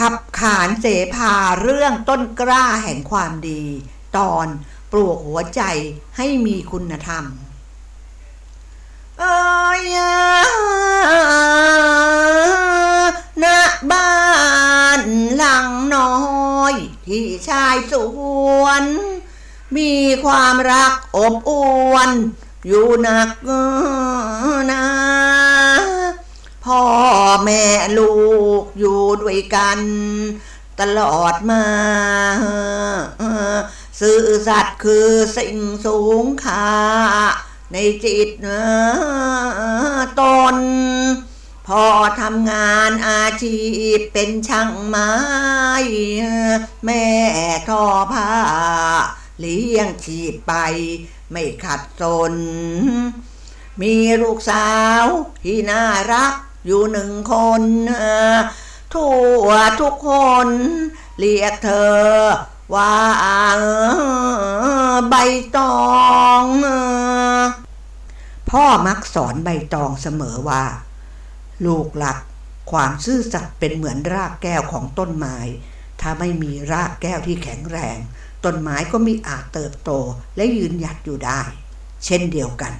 ขับขานเสพาเรื่องต้นกล้าแห่งความดี ตอนปลูกหัวใจให้มีคุณธรรม เอ้ยณบ้านหลังน้อย ที่ชายสวน มีความรักอบอวน อยู่หนักนา แม่ลูกอยู่ด้วยกัน ตลอดมา สื่อสัตว์คือสิ่งสูงค่าในจิตตนพอทำงานอาชีพเป็นช่างไม้ แม่ทอผ้า เลี้ยงชีพไปไม่ขัดสน มีลูกสาวที่น่ารัก อยู่หนึ่งคนทั่วทุกคนเรียกเธอว่าใบตอง พ่อมักสอนใบตองเสมอว่า ลูกหลักความซื่อสัตย์เป็นเหมือนรากแก้วของต้นไม้ ถ้าไม่มีรากแก้วที่แข็งแรง ต้นไม้ก็มีอาจเติบโตและยืนหยัดอยู่ได้ เช่นเดียวกัน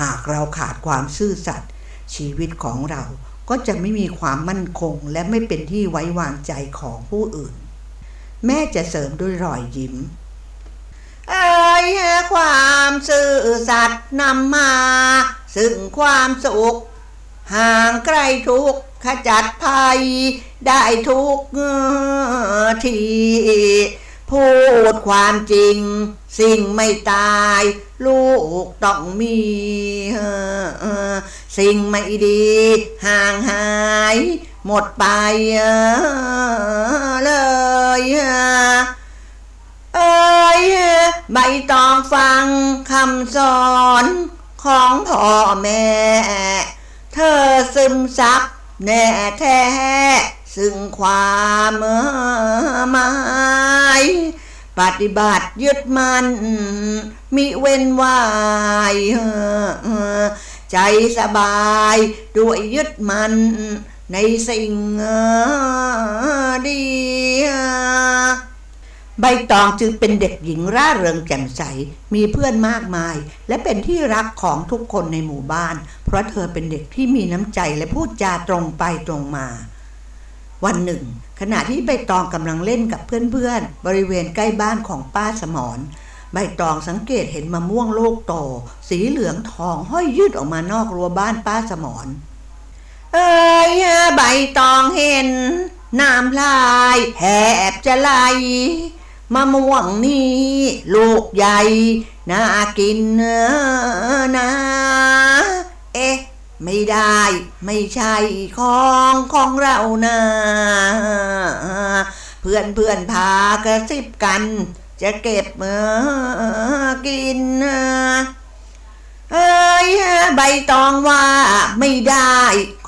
หากเราขาดความซื่อสัตย์ ชีวิตของเราก็จะไม่มีความมั่นคงและไม่เป็นที่ไว้วางใจของผู้อื่น แม่จะเสริมด้วยรอยยิ้ม เอ้ยความซื่อสัตย์นำมา ซึ่งความสุข ห่างไกลทุกขจัดภัย ได้ทุกทีพูดความจริง สิ่งไม่ตาย ลูกต้องมีสิ่งไม่ดีห่างหาย หมดไปเลยเอ้ยใบตองฟังคำสอนของพ่อแม่ เธอซึมซับแน่แท้ซึ่งความหมาย ปฏิบัติยึดมันมิเว้นวายใจสบายด้วยยึดมันในสิ่งดีใบตองจึงเป็นเด็กหญิงร่าเริงแจ่มใส มีเพื่อนมากมาย และเป็นที่รักของทุกคนในหมู่บ้าน เพราะเธอเป็นเด็กที่มีน้ำใจและพูดจาตรงไปตรงมา วันหนึ่ง ขณะที่ใบตองกำลังเล่นกับเพื่อนๆ บริเวณใกล้บ้านของป้าสมรใบตองสังเกตเห็นมะม่วงโลกโต สีเหลืองทองห้อยยืดออกมานอกรั้วบ้านป้าสมรเอ้ยใบตองเห็น น้ำลายแหบจะไหลมะม่วงนี่ลูกใหญ่ น่ากินเนอนะ เอ๊ะ ไม่ได้ ไม่ใช่ของของเรานะเพื่อนเพื่อนพากระซิบกัน จะเก็บกินเอ้ยใบตองว่าไม่ได้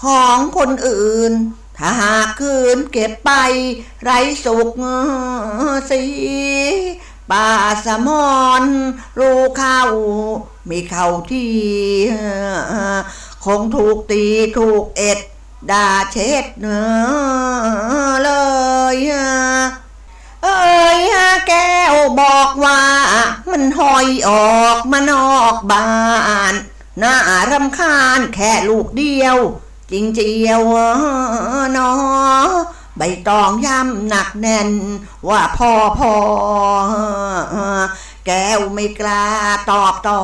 ของคนอื่น ถ้าหากคืนเก็บไป ไรสุกสีป่าสมอนรูเข้าไม่เข้าที่ คงถูกตีถูกเอ็ด ด่าเช็ดเน้อเลยเอ้ยแก้วบอกว่า มันหอยออกมานอกบ้านน่ารำคาญแค่ลูกเดียว จริงเจียวเนอใบตองย้ำหนักแน่น ว่าพอพอแก้วไม่กล้าตอบต่อ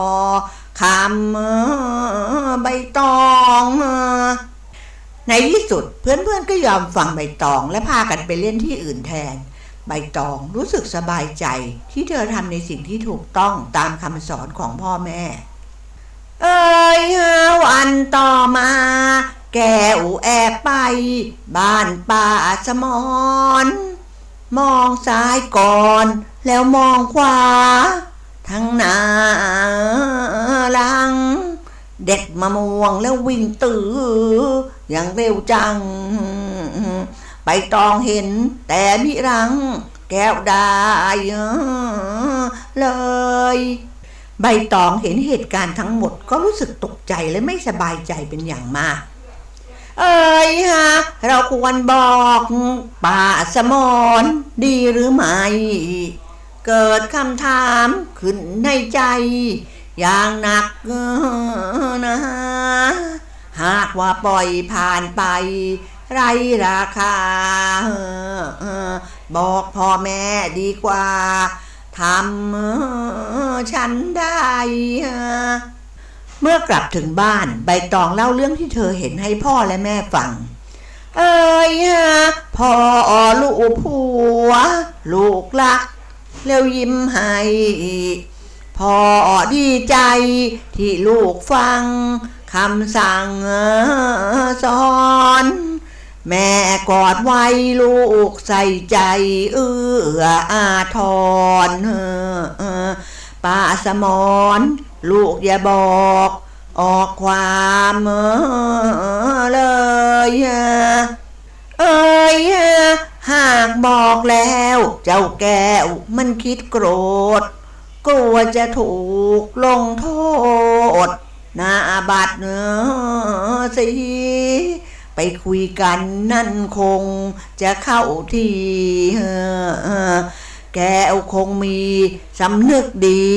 คำใบตองในที่สุดเพื่อนๆก็ยอมฟังใบตองและพากันไปเล่นที่อื่นแทน ใบตองรู้สึกสบายใจที่เธอทำในสิ่งที่ถูกต้องตามคำสอนของพ่อแม่ เอ้ยวันต่อมา แก้วแอบไป บ้านป่าสมอน มองซ้ายก่อน แล้วมองขวา ทั้งนาลัง เด็ดมะม่วงแล้ววิ่งตื้ออย่างเร็วจัง ไปตองเห็นแต่มิรัง แก้วได้เลย ใบตองเห็นเหตุการณ์ทั้งหมดก็รู้สึกตกใจและไม่สบายใจเป็นอย่างมากเอ้ยฮะเราควรบอกป่าสมอนดีหรือไม่ เกิดคำถามขึ้นในใจ อย่างหนักนะหากว่าปล่อยผ่านไป ไรราคา บอกพ่อแม่ดีกว่าทำฉันได้ เมื่อกลับถึงบ้านใบตองเล่าเรื่องที่เธอเห็นให้พ่อและแม่ฟัง เอ้ยฮะพ่อลูกผัว ลูกรัก แล้วยิ้มให้พ่อดีใจที่ลูกฟังคำสั่งสอน แม่กอดไว้ลูกใส่ใจ เอื้ออาทรป้าสมอนลูกอย่าบอกออกความเลยเอ้ย หากบอกแล้ว เจ้าแก้วมันคิดโกรธ กลัวจะถูกลงโทษน้าบัดเน้อสิไปคุยกันนั่นคงจะเข้าทีแก้วคงมีสำนึกดี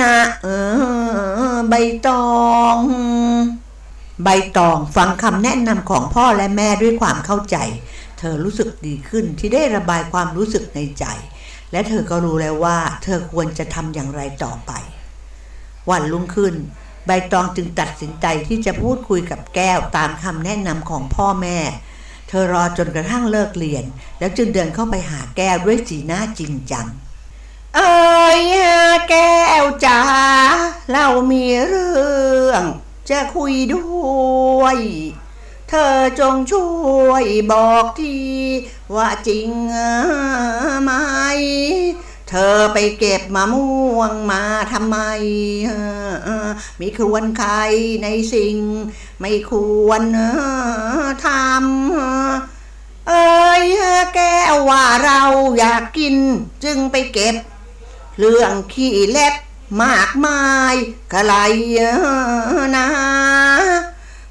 นะเออใบตอง ใบตองฟังคำแนะนำของพ่อและแม่ด้วยความเข้าใจ อรู้สึกดีขึ้นที่ได้ระบายความรู้สึกในใจ และเธอก็รู้แล้วว่า เธอควรจะทำอย่างไรต่อไป วันรุ่งขึ้น ใบตองจึงตัดสินใจที่จะพูดคุยกับแก้วตามคำแนะนำของพ่อแม่ เธอรอจนกระทั่งเลิกเรียน แล้วจึงเดินเข้าไปหาแก้วด้วยสีหน้าจริงจังเอ้ยแก้วจ๋าเรามีเรื่อง จะคุยด้วย เธอจงช่วยบอกทีว่าจริงไหม เธอไปเก็บมะม่วงมาทำไม มีควรใครในสิ่ง ไม่ควรทำ เอ้ยแก้วว่าเราอยากกิน จึงไปเก็บ เรื่องขี้เล็บมากมายกะไรนะ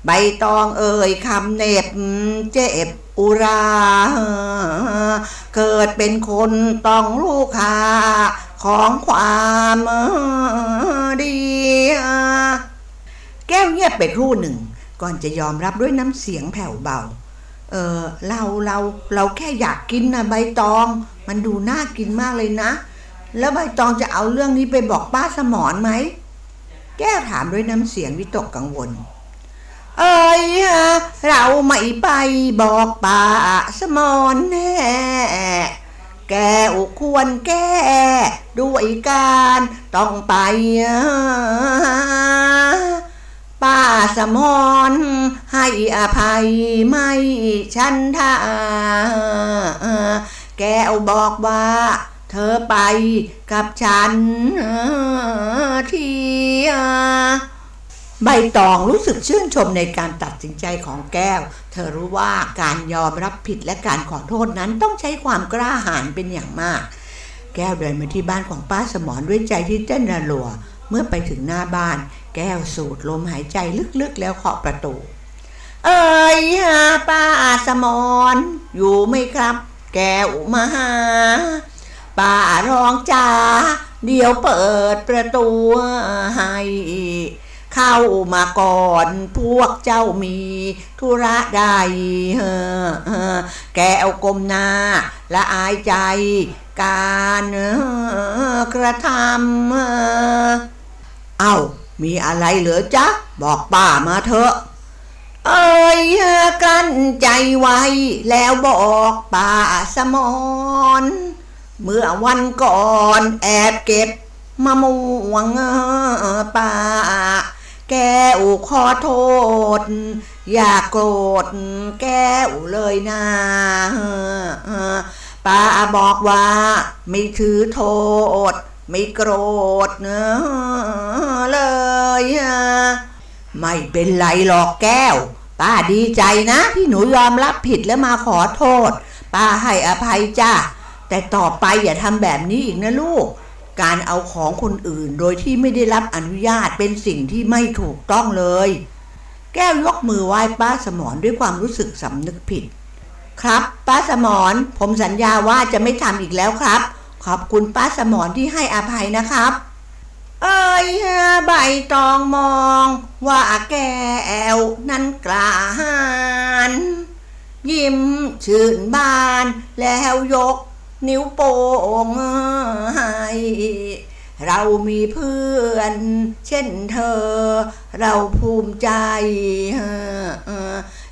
ใบตองเอ่ยคำเหน็บเจ็บอุรา เกิดเป็นคนต้องลูกค้าของความดี แก้วเงียบไปครู่หนึ่ง ก่อนจะยอมรับด้วยน้ำเสียงแผ่วเบา เออเราเราเราแค่อยากกินนะใบตอง มันดูน่ากินมากเลยนะ แล้วใบตองจะเอาเรื่องนี้ไปบอกป้าสมอนไหม แก้วถามด้วยน้ำเสียงวิตกกังวล เอ้ยเราไม่ไปบอกป้าสมอนแน่แกอควรแก้ด้วยการต้องไป ป้าสมอนให้อภัยไม่ฉันท่าแกบอกว่า เธอไปกับฉัน ใบตองรู้สึกชื่นชมในการตัดสินใจของแก้ว เธอรู้ว่าการยอมรับผิดและการขอโทษนั้นต้องใช้ความกล้าหาญเป็นอย่างมาก แก้วเดินมาที่บ้านของป้าสมรด้วยใจที่เต้นระรัว เมื่อไปถึงหน้าบ้าน แก้วสูดลมหายใจลึกๆแล้วเคาะประตู เอ้ยฮะป้าสมรอยู่ไหมครับ แก้วมาหาป้าร้องจ้าเดี๋ยวเปิดประตูให้ เข้ามาก่อนพวกเจ้ามีธุระใดเออเออแกเอากลมหน้าและอายใจ การกระทำเออเอ้ามีอะไรเหลือจ๊ะ บอกป้ามาเถอะ เอ้ยกลั้นใจไว้ แล้วบอกป้าสมอนเมื่อวันก่อนแอบเก็บมะม่วงป่า แก้วขอโทษ อย่าโกรธแก้วเลยนะป้าบอกว่าไม่ถือโทษ ไม่โกรธเนอะเลยไม่เป็นไรหรอกแก้ว ป้าดีใจนะที่หนูยอมรับผิดแล้วมาขอโทษ ป้าให้อภัยจ้าแต่ต่อไปอย่าทำแบบนี้อีกนะลูก การเอาของคนอื่นโดยที่ไม่ได้รับอนุญาตเป็นสิ่งที่ไม่ถูกต้องเลย แก้วยกมือไหว้ป้าสมรด้วยความรู้สึกสำนึกผิด ครับ ป้าสมรผมสัญญาว่าจะไม่ทำอีกแล้วครับ ขอบคุณป้าสมรที่ให้อภัยนะครับ เอ้ยใบตองมอง ว่าแก้วนั้นกล้าหาญยิ้มชื่นบานแล้วยก นิ้วโป้งให้เรามีเพื่อน เช่นเธอ เราภูมิใจ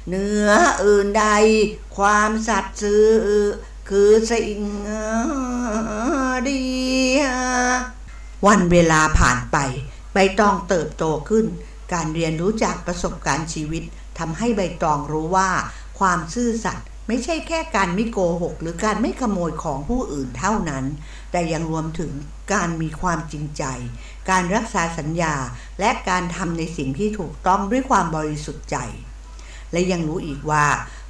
เหนืออื่นใด ความสัตย์ซื่อคือสิ่งดี วันเวลาผ่านไป ใบตองเติบโตขึ้น การเรียนรู้จากประสบการณ์ชีวิตทำให้ใบตองรู้ว่า ความซื่อสัตย์ ไม่ใช่แค่การไม่โกหก หรือการไม่ขโมยของผู้อื่นเท่านั้น แต่ยังรวมถึงการมีความจริงใจ การรักษาสัญญา และการทำในสิ่งที่ถูกต้องด้วยความบริสุทธิ์ใจ และยังรู้อีกว่า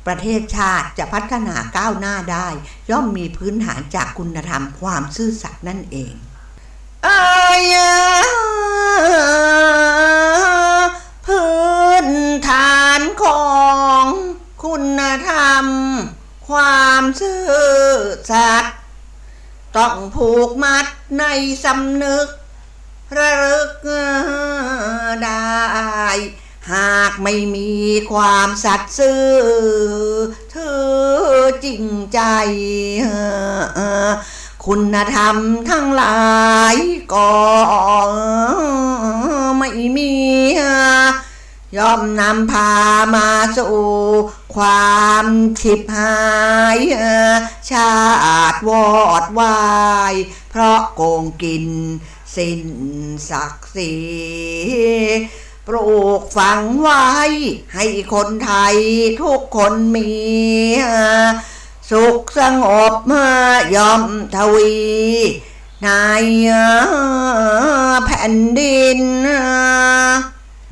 ประเทศชาติจะพัฒนาก้าวหน้าได้ ย่อมมีพื้นฐานจากคุณธรรมความซื่อสัตย์นั่นเองอายาพื้นฐานของ คุณธรรม ความซื่อสัตย์ต้องผูกมัดในสำนึก ระลึกได้ หากไม่มีความสัตย์ซื่อถือจริงใจ คุณธรรมทั้งหลายก็ไม่มีย่อมนำพามาสู่ ความฉิบหายชาติวอดวาย เพราะโกงกิน สิ้นศักดิ์ศรีปลูกฝังไว้ ให้คนไทยทุกคนมี สุขสงบยอมทวีในแผ่นดิน